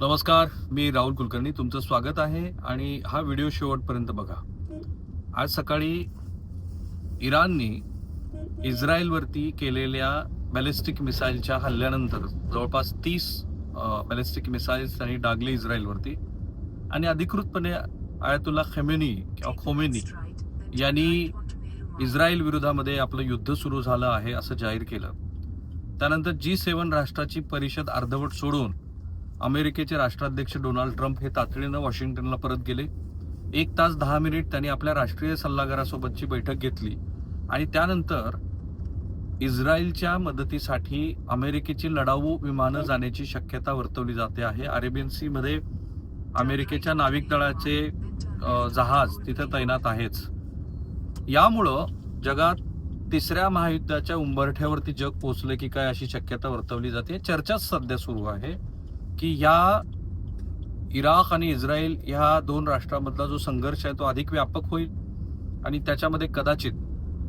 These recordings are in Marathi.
नमस्कार मी राहुल कुलकर्णी तुमचं स्वागत आहे आणि हा व्हिडिओ शेवटपर्यंत बघा. आज सकाळी इराणने इस्रायलवरती केलेल्या बॅलिस्टिक मिसाईलच्या हल्ल्यानंतर जवळपास तीस बॅलिस्टिक मिसाईल्स त्यांनी डागले इस्रायलवरती आणि अधिकृतपणे आयतुल्ला खेमेनी किंवा खोमेनी यांनी इस्रायल विरोधामध्ये आपलं युद्ध सुरू झालं आहे असं जाहीर केलं. त्यानंतर जी सेवन राष्ट्राची परिषद अर्धवट सोडून अमेरिकेचे राष्ट्राध्यक्ष डोनाल्ड ट्रम्प हे तातडीनं वॉशिंग्टनला परत गेले. एक तास दहा मिनिट त्यांनी आपल्या राष्ट्रीय सल्लागारासोबतची बैठक घेतली आणि त्यानंतर इस्रायलच्या मदतीसाठी अमेरिकेची लढाऊ विमानं जाण्याची शक्यता वर्तवली जाते आहे. अरेबियन सीमध्ये अमेरिकेच्या नाविक दळाचे जहाज तिथे तैनात आहेच. यामुळं जगात तिसऱ्या महायुद्धाच्या उंबरठ्यावरती जग पोचले की काय अशी शक्यता वर्तवली जाते? चर्चाच सध्या सुरू आहे. की या इराक आणि इस्रायल ह्या दोन राष्ट्रांमधला जो संघर्ष आहे तो अधिक व्यापक होईल आणि त्याच्यामध्ये कदाचित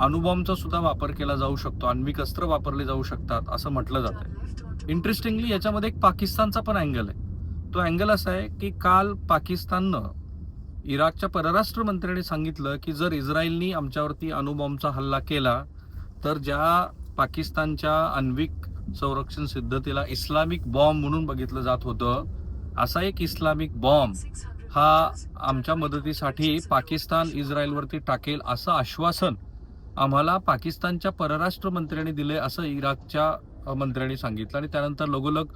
अणुबॉम्बचा सुद्धा वापर केला जाऊ शकतो आण्विक अस्त्र वापरले जाऊ शकतात असं म्हटलं जातं इंटरेस्टिंगली याच्यामध्ये एक पाकिस्तानचा पण अँगल आहे. तो अँगल असा आहे की काल पाकिस्ताननं इराकच्या परराष्ट्र मंत्र्यांनी सांगितलं की जर इस्रायलनी आमच्यावरती अणुबॉम्बचा हल्ला केला तर ज्या पाकिस्तानच्या आण्विक संरक्षण सिद्धतेला इस्लामिक बॉम्ब म्हणून बघितलं जात होतं. असा एक इस्लामिक बॉम्ब हा आमच्या मदतीसाठी पाकिस्तान इस्रायलवरती टाकेल असं आश्वासन आम्हाला पाकिस्तानच्या परराष्ट्र मंत्र्यांनी दिले असं इराकच्या मंत्र्यांनी सांगितलं. आणि त्यानंतर लगोलग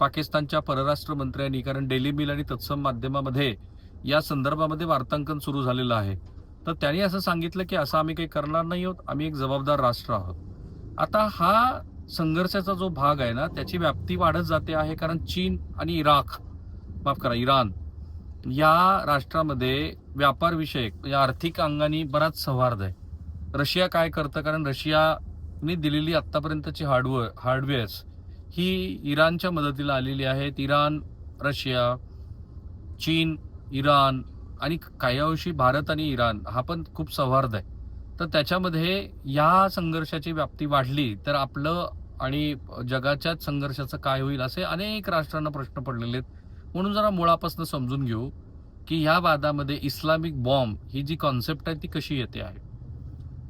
पाकिस्तानच्या परराष्ट्र मंत्र्यांनी कारण डेली मिल आणि तत्सम माध्यमामध्ये या संदर्भामध्ये वार्तांकन सुरू झालेलं आहे. तर त्यांनी असं सांगितलं की असं आम्ही काही करणार नाही आहोत. आम्ही एक जबाबदार राष्ट्र आहोत. आता हा संघर्षाचा जो भाग आहे ना त्याची व्याप्ती वाढत जाते आहे कारण चीन आणि इराक माफ करा इराण या राष्ट्रामध्ये व्यापारविषयक म्हणजे आर्थिक अंगाने बराच सौहार्द आहे. रशिया काय करतं? कारण रशियाने दिलेली आत्तापर्यंतची हार्डवेअर हार्डवेअर्स ही इराणच्या मदतीला आलेली आहेत. इराण रशिया चीन इराण आणि काही अंशी भारत आणि इराण हा पण खूप सौहार्द आहे. तर त्याच्यामध्ये या संघर्षाची व्याप्ती वाढली तर आपलं आणि जगाच्याच संघर्षाचं काय होईल असे अनेक राष्ट्रांना प्रश्न पडलेले आहेत. म्हणून जरा मुळापासून समजून घेऊ की ह्या वादामध्ये इस्लामिक बॉम्ब ही जी कॉन्सेप्ट आहे ती कशी येते आहे.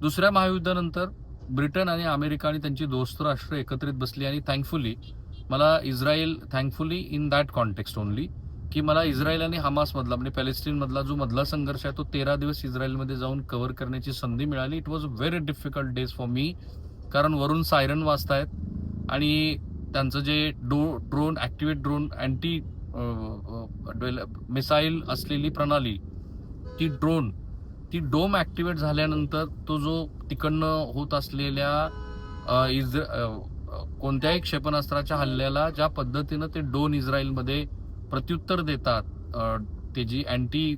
दुसऱ्या महायुद्धानंतर ब्रिटन आणि अमेरिका आणि त्यांची दोस्त राष्ट्र एकत्रित बसली आणि थँकफुली मला Israel thankfully in that context only की मला इस्रायल आणि हमासमधला म्हणजे पॅलेस्टीनमधला जो मधला संघर्ष आहे तो तेरा दिवस इस्रायलमध्ये जाऊन कव्हर करण्याची संधी मिळाली. It was very difficult days for me कारण वरून सायरन वाजतायत आणि त्यांचं जे डो drone activate drone anti missile असलेली प्रणाली ती ड्रोन ती डोम ॲक्टिवेट झाल्यानंतर तो जो तिकडनं होत असलेल्या इज कोणत्याही क्षेपणास्त्राच्या हल्ल्याला ज्या पद्धतीनं ते डोन इस्रायलमध्ये प्रत्युत्तर देतात ते जी अँटी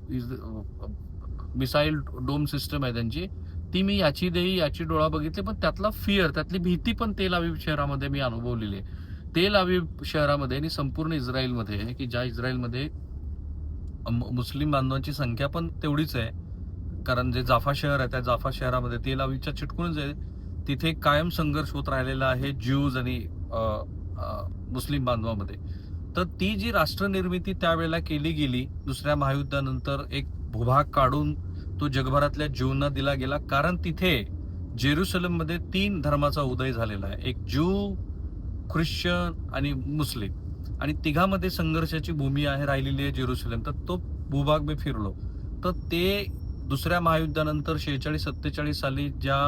मिसाईल डोम सिस्टम आहे त्यांची ती मी याची देई याची डोळा बघितली पण त्यातला फिअर त्यातली भीती पण तेल आवी शहरामध्ये मी अनुभवलेली आहे. तेल अवीव शहरामध्ये आणि संपूर्ण इस्रायलमध्ये की ज्या इस्रायलमध्ये मु- मुस्लिम बांधवांची संख्या पण तेवढीच आहे. कारण जे जाफा शहर आहे त्या जाफा शहरामध्ये तेल अवीवच्या चिटकूनच आहे. तिथे कायम संघर्ष होत राहिलेला आहे ज्यूज आणि मुस्लिम बांधवामध्ये. तर ती जी राष्ट्रनिर्मिती त्यावेळेला केली गेली दुसऱ्या महायुद्धानंतर एक भूभाग काढून तो जगभरातल्या ज्यूंना दिला गेला कारण तिथे जेरुसलममध्ये तीन धर्माचा उदय झालेला आहे. एक ज्यू ख्रिश्चन आणि मुस्लिम. आणि तिघामध्ये संघर्षाची भूमी आहे राहिलेली आहे जेरुसलम. तर तो भूभाग मी फिरलो. तर ते दुसऱ्या महायुद्धानंतर शेहेचाळीस सत्तेचाळीस साली ज्या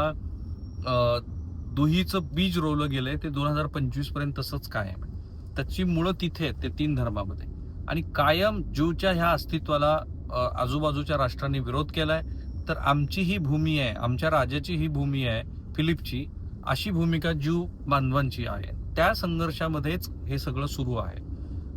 दुहीचं बीज रोवलं गेलंय ते दोन हजार पंचवीसपर्यंत तसंच कायम आहे. त्याची मुळं तिथे आहेत ते तीन धर्मामध्ये. आणि कायम ज्यूच्या ह्या अस्तित्वाला आजूबाजूच्या राष्ट्रांनी विरोध केलाय तर आमची ही भूमी आहे आमच्या राजाची ही भूमी आहे फिलिपची अशी भूमिका ज्यू बांधवांची आहे. त्या संघर्षामध्येच हे सगळं सुरू आहे.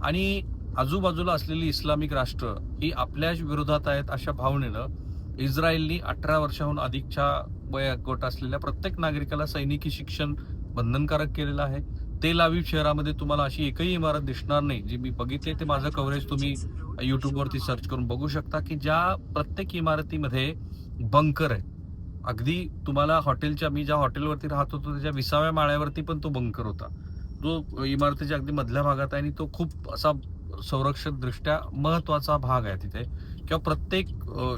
आणि आजूबाजूला असलेली इस्लामिक राष्ट्र ही आपल्या विरोधात आहेत अशा भावनेनं इस्रायलनी अठरा वर्षाहून अधिकच्या वयोगट असलेल्या प्रत्येक नागरिकाला सैनिकी शिक्षण बंधनकारक केलेलं आहे. तेल अवीव शहरामध्ये तुम्हाला अशी एकही इमारत दिसणार नाही जी मी बघितली ते माझं कव्हरेज तुम्ही युट्यूबवरती सर्च करून बघू शकता की ज्या प्रत्येक इमारतीमध्ये बंकर आहे. अगदी तुम्हाला हॉटेलच्या मी ज्या हॉटेलवरती राहत होतो त्याच्या विसाव्या माळ्यावरती पण तो बंकर होता. जो इमारतीच्या अगदी मधल्या भागात आहे आणि तो खूप असा संरक्षक दृष्ट्या महत्त्वाचा भाग आहे तिथे. किंवा प्रत्येक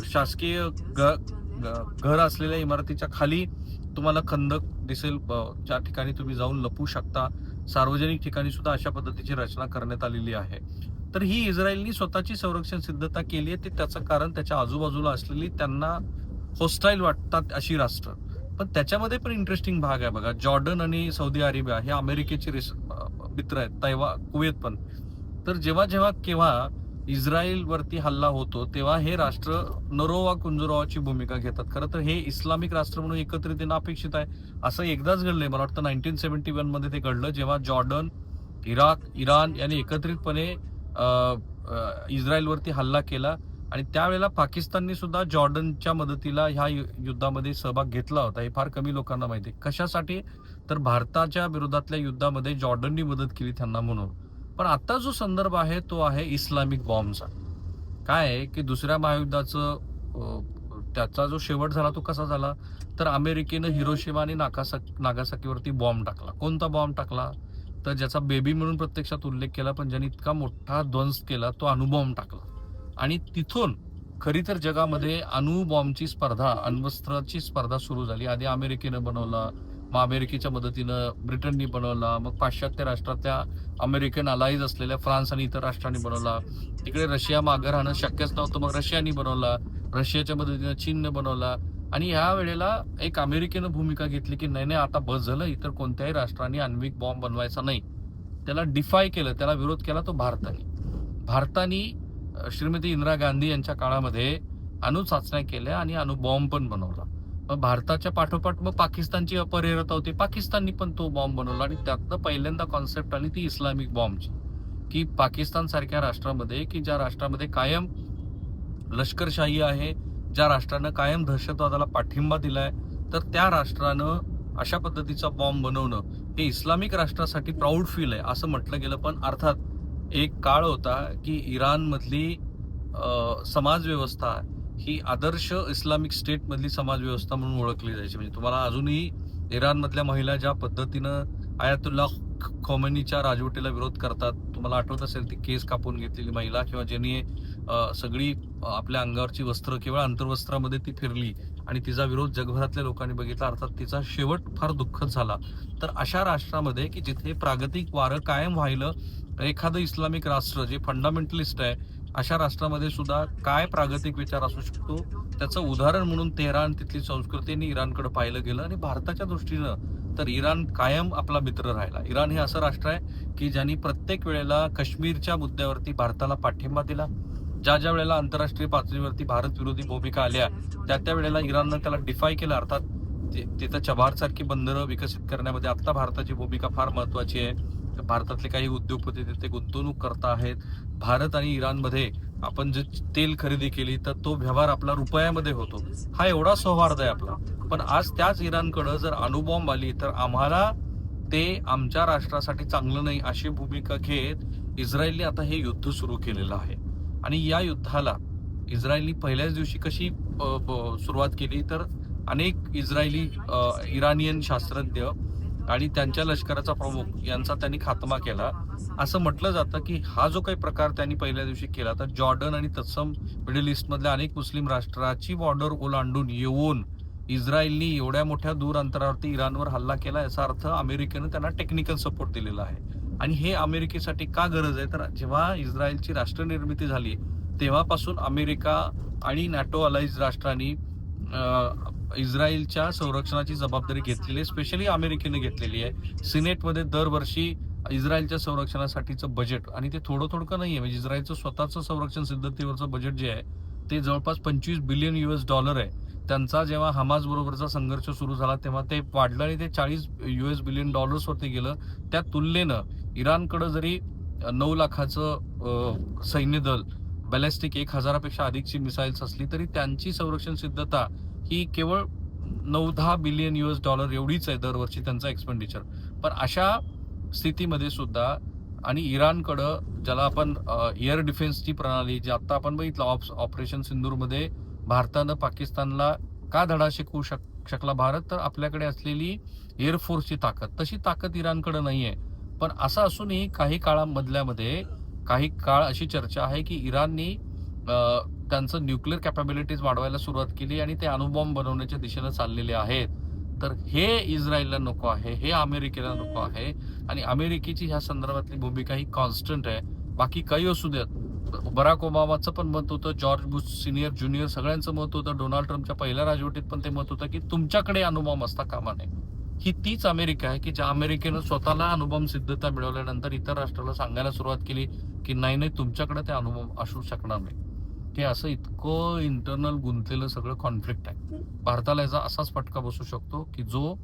शासकीय ग- ग- घर असलेल्या इमारतीच्या खाली तुम्हाला खंदक दिसेल. ज्या ठिकाणी तुम्ही जाऊन लपू शकता. सार्वजनिक ठिकाणी सुद्धा अशा पद्धतीची रचना करण्यात आलेली आहे. तर ही इस्रायलनी स्वतःची संरक्षण सिद्धता केली आहे. ते त्याचं कारण त्याच्या आजूबाजूला असलेली त्यांना होस्टाईल वाटतात अशी राष्ट्र. पण त्याच्यामध्ये पण इंटरेस्टिंग भाग आहे बघा. जॉर्डन आणि सौदी अरेबिया हे अमेरिकेचे मित्र आहेत. तैवा कुवेत पण. तर जेव्हा जेव्हा केव्हा इस्रायलवरती हल्ला होतो तेव्हा हे राष्ट्र नरोवा कुंजुरोवाची भूमिका घेतात. खरं तर हे इस्लामिक राष्ट्र म्हणून एकत्रित येणं अपेक्षित आहे. असं एकदाच घडलंय. मला वाटतं नाईन्टीन सेव्हन्टी वनमध्ये ते घडलं जेव्हा जॉर्डन इराक इराण यांनी एकत्रितपणे इस्रायलवरती हल्ला केला. आणि त्यावेळेला पाकिस्तानने सुद्धा जॉर्डनच्या मदतीला ह्या यु- युद्धामध्ये सहभाग घेतला होता. हे फार कमी लोकांना माहिती आहे. कशासाठी? तर भारताच्या विरोधातल्या युद्धामध्ये जॉर्डननी मदत केली त्यांना म्हणून. पण आता जो संदर्भ आहे तो आहे इस्लामिक बॉम्बचा. काय आहे की दुसऱ्या महायुद्धाचं त्याचा जो शेवट झाला तो कसा झाला? तर अमेरिकेनं हिरोशिमा आणि नाकासा नागासाकीवरती बॉम्ब टाकला. कोणता बॉम्ब टाकला? तर ज्याचा बेबी म्हणून प्रत्यक्षात उल्लेख केला पण ज्याने इतका मोठा ध्वंस केला तो अणुबॉम्ब टाकला. आणि तिथून खरी तर जगामध्ये अणुबॉम्बची स्पर्धा अण्वस्त्राची स्पर्धा सुरू झाली. आधी अमेरिकेनं बनवला मग अमेरिकेच्या मदतीनं ब्रिटननी बनवला मग पाश्चात्य राष्ट्रातल्या अमेरिकन अलाईज असलेल्या फ्रान्स आणि इतर राष्ट्रांनी बनवला. तिकडे रशिया मागं राहणं शक्यच नव्हतं मग रशियानी बनवला. रशियाच्या मदतीनं चीनने बनवला. आणि ह्या वेळेला एक अमेरिकेनं भूमिका घेतली की नाही नाही आता बस झालं इतर कोणत्याही राष्ट्रांनी आण्विक बॉम्ब बनवायचा नाही. त्याला डिफाय केलं त्याला विरोध केला तो भारताने. भारताने श्रीमती इंदिरा गांधी यांच्या काळामध्ये अणु चाचण्या केल्या आणि अणुबॉम्ब पण बनवला. मग भारताच्या पाठोपाठ मग पाकिस्तानची अपरिरता होती. पाकिस्ताननी पण तो बॉम्ब बनवला आणि त्यातनं पहिल्यांदा कॉन्सेप्ट आली ती इस्लामिक बॉम्बची की पाकिस्तान सारख्या राष्ट्रामध्ये की ज्या राष्ट्रामध्ये कायम लष्करशाही आहे ज्या राष्ट्रानं कायम दहशतवादाला पाठिंबा दिलाय तर त्या राष्ट्रानं अशा पद्धतीचा बॉम्ब बनवणं हे इस्लामिक राष्ट्रासाठी प्राऊड फील आहे असं म्हटलं गेलं. पण अर्थात एक काळ होता की इराणमधली समाजव्यवस्था ही आदर्श इस्लामिक स्टेटमधली समाजव्यवस्था म्हणून ओळखली जायची. म्हणजे तुम्हाला अजूनही इराणमधल्या महिला ज्या पद्धतीनं आयातुल्ला खोमेनीच्या राजवटीला विरोध करतात तुम्हाला आठवत असेल ती केस कापून घेतलेली महिला किंवा ज्यांनी सगळी आपल्या अंगावरची वस्त्र केवळ अंतर्वस्त्रामध्ये ती फिरली आणि तिचा विरोध जगभरातल्या लोकांनी बघितला अर्थात तिचा शेवट फार दुःखद झाला. तर अशा राष्ट्रामध्ये की जिथे प्रागतिक वारं कायम व्हायलं एखादं इस्लामिक राष्ट्र जे फंडामेंटलिस्ट आहे अशा राष्ट्रामध्ये सुद्धा काय प्रागतिक विचार असू शकतो? त्याचं उदाहरण म्हणून तेहरान तिथली संस्कृतीने इराणकडे पाहिलं गेलं आणि भारताच्या दृष्टीनं तर इराण कायम आपला मित्र राहिला. इराण हे असं राष्ट्र आहे की ज्यांनी प्रत्येक वेळेला काश्मीरच्या मुद्द्यावरती भारताला पाठिंबा दिला. ज्या ज्या वेळेला आंतरराष्ट्रीय पातळीवरती भारत विरोधी भूमिका आल्या त्या त्या वेळेला इराणनं त्याला डिफाय केलं. अर्थात ते- तिथं चबारसारखी बंदरं विकसित करण्यामध्ये आत्ता भारताची भूमिका फार महत्वाची आहे. भारतातले काही उद्योगपती तिथे गुंतवणूक करता आहेत. भारत आणि इराणमध्ये आपण जे तेल खरेदी केली तर तो व्यवहार आपला रुपयामध्ये होतो. हा एवढा सौहार्द आहे आपला. पण आज त्याच इराणकडं जर अणुबॉम्ब आली तर आम्हाला ते आमच्या राष्ट्रासाठी चांगलं नाही अशी भूमिका घेत इस्रायलने आता हे युद्ध सुरू केलेलं आहे. आणि या युद्धाला इस्रायलनी पहिल्याच दिवशी कशी सुरुवात केली तर अनेक इस्रायली इराणियन शास्त्रज्ञ आणि त्यांच्या लष्कराचा प्रमुख यांचा त्यांनी खात्मा केला. असं म्हटलं जातं की हा जो काही प्रकार त्यांनी पहिल्या दिवशी केला तर जॉर्डन आणि तत्सम मिडल ईस्टमधल्या अनेक मुस्लिम राष्ट्राची बॉर्डर ओलांडून येऊन इस्रायलनी एवढ्या मोठ्या दूर अंतरावरती इराणवर हल्ला केला याचा अर्थ अमेरिकेनं त्यांना टेक्निकल सपोर्ट दिलेला आहे. आणि हे अमेरिकेसाठी का गरज आहे? तर जेव्हा इस्रायलची राष्ट्रनिर्मिती झाली तेव्हापासून अमेरिका आणि नॅटो अलाइज राष्ट्रांनी इस्रायलच्या संरक्षणाची जबाबदारी घेतलेली आहे. स्पेशली अमेरिकेने घेतलेली आहे. सिनेटमध्ये दरवर्षी इस्रायलच्या संरक्षणासाठीचं बजेट आणि ते थोडं थोडकं आहे म्हणजे इस्रायलचं स्वतःचं संरक्षण सिद्धतेवरचं बजेट जे आहे ते जवळपास पंचवीस बिलियन युएस डॉलर आहे. त्यांचा जेव्हा हमास बरोबरचा संघर्ष सुरू झाला तेव्हा ते वाढलं आणि ते चाळीस युएस बिलियन डॉलर्सवरती गेलं. त्या तुलनेनं इराणकडं जरी नऊ लाखाचं सैन्यदल सैन्य दल एक हजारापेक्षा अधिकची मिसाईल्स असली तरी त्यांची संरक्षण सिद्धता ही केवळ नऊ दहा बिलियन युएस डॉलर एवढीच आहे दरवर्षी त्यांचा एक्सपेंडिचर पण अशा स्थितीमध्ये सुद्धा आणि इराणकडं ज्याला आपण एअर डिफेन्सची प्रणाली जी आत्ता आपण बघितलं ऑप- ऑपरेशन सिंदूरमध्ये भारतानं पाकिस्तानला का धडा शिकवू शक शकला? भारत तर आपल्याकडे असलेली एअरफोर्सची ताकद. तशी ताकद इराणकडे आहे पण असं असूनही काही काळामधल्यामध्ये काही काळ अशी चर्चा आहे की इराणनी त्यांचं न्यूक्लिअर कॅपॅबिलिटीज वाढवायला सुरुवात केली आणि ते अणुबॉम्ब बनवण्याच्या दिशेनं चाललेले आहेत. तर हे इस्रायलला नको आहे हे अमेरिकेला नको आहे आणि अमेरिकेची ह्या संदर्भातली भूमिका ही कॉन्स्टंट आहे. बाकी काही असू देत. बराक ओबामाचं पण मत होतं जॉर्ज बुश सिनियर ज्युनियर सगळ्यांचं मत होतं डोनाल्ड ट्रम्पच्या पहिल्या राजवटीत पण ते मत होतं की तुमच्याकडे अणुबॉम्ब असता कामा नये. ही तीच अमेरिका आहे की ज्या अमेरिकेनं स्वतःला अणुबॉम्ब सिद्धता मिळवल्यानंतर इतर राष्ट्राला सांगायला सुरुवात केली की नाही नाही तुमच्याकडे ते अणुबॉम्ब असू शकणार नाही. ते असं इतकं इंटरनल गुंतलेलं सगळं कॉन्फ्लिक्ट आहे. भारताला याचा असाच फटका बसू शकतो की जो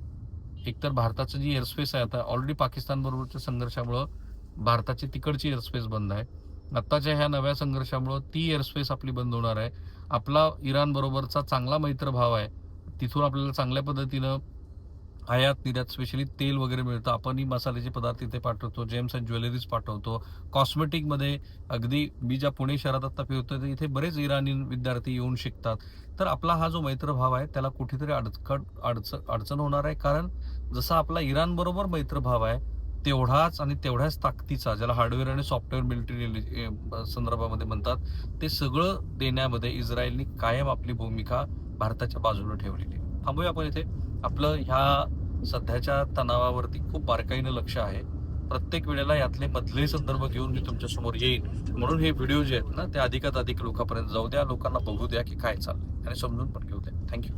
एकतर भारताचं जी एअरस्पेस आहे आता ऑलरेडी पाकिस्तान बरोबरच्या संघर्षामुळं भारताची तिकडची एअरस्पेस बंद आहे. आत्ताच्या ह्या नव्या संघर्षामुळं ती एअरस्पेस आपली बंद होणार आहे. आपला इराण बरोबरचा चांगला मैत्रभाव आहे. तिथून आपल्याला चांगल्या पद्धतीनं आयात निर्यात स्पेशली तेल वगैरे मिळतं. आपणही मसाल्याचे पदार्थ इथे पाठवतो जेम्स अँड ज्वेलरीज पाठवतो. कॉस्मेटिकमध्ये अगदी मी ज्या पुणे शहरात आता फिरतोय तर इथे बरेच इराणी विद्यार्थी येऊन शिकतात. तर आपला हा जो मैत्रभाव आहे त्याला कुठेतरी अडचण अडचण अडचण होणार आहे. कारण जसा आपला इराणबरोबर मैत्रभाव आहे तेवढाच आणि तेवढ्याच ताकदीचा ज्याला हार्डवेअर आणि सॉफ्टवेअर मिलिटरी eh, संदर्भामध्ये म्हणतात ते सगळं देण्यामध्ये इस्रायलनी कायम आपली भूमिका भारताच्या बाजूला ठेवलेली आहे. थांबूया आपण इथे. आपलं ह्या सध्याच्या तणावावरती खूप बारकाईनं लक्ष आहे. प्रत्येक वेळेला यातले मधले संदर्भ घेऊन मी तुमच्यासमोर येईन. म्हणून हे व्हिडिओ जे आहेत ना ते अधिकात अधिक लोकांपर्यंत जाऊ द्या लोकांना बघू द्या की काय चाललंय. आणि समजून पण घेऊ द्या. थँक्यू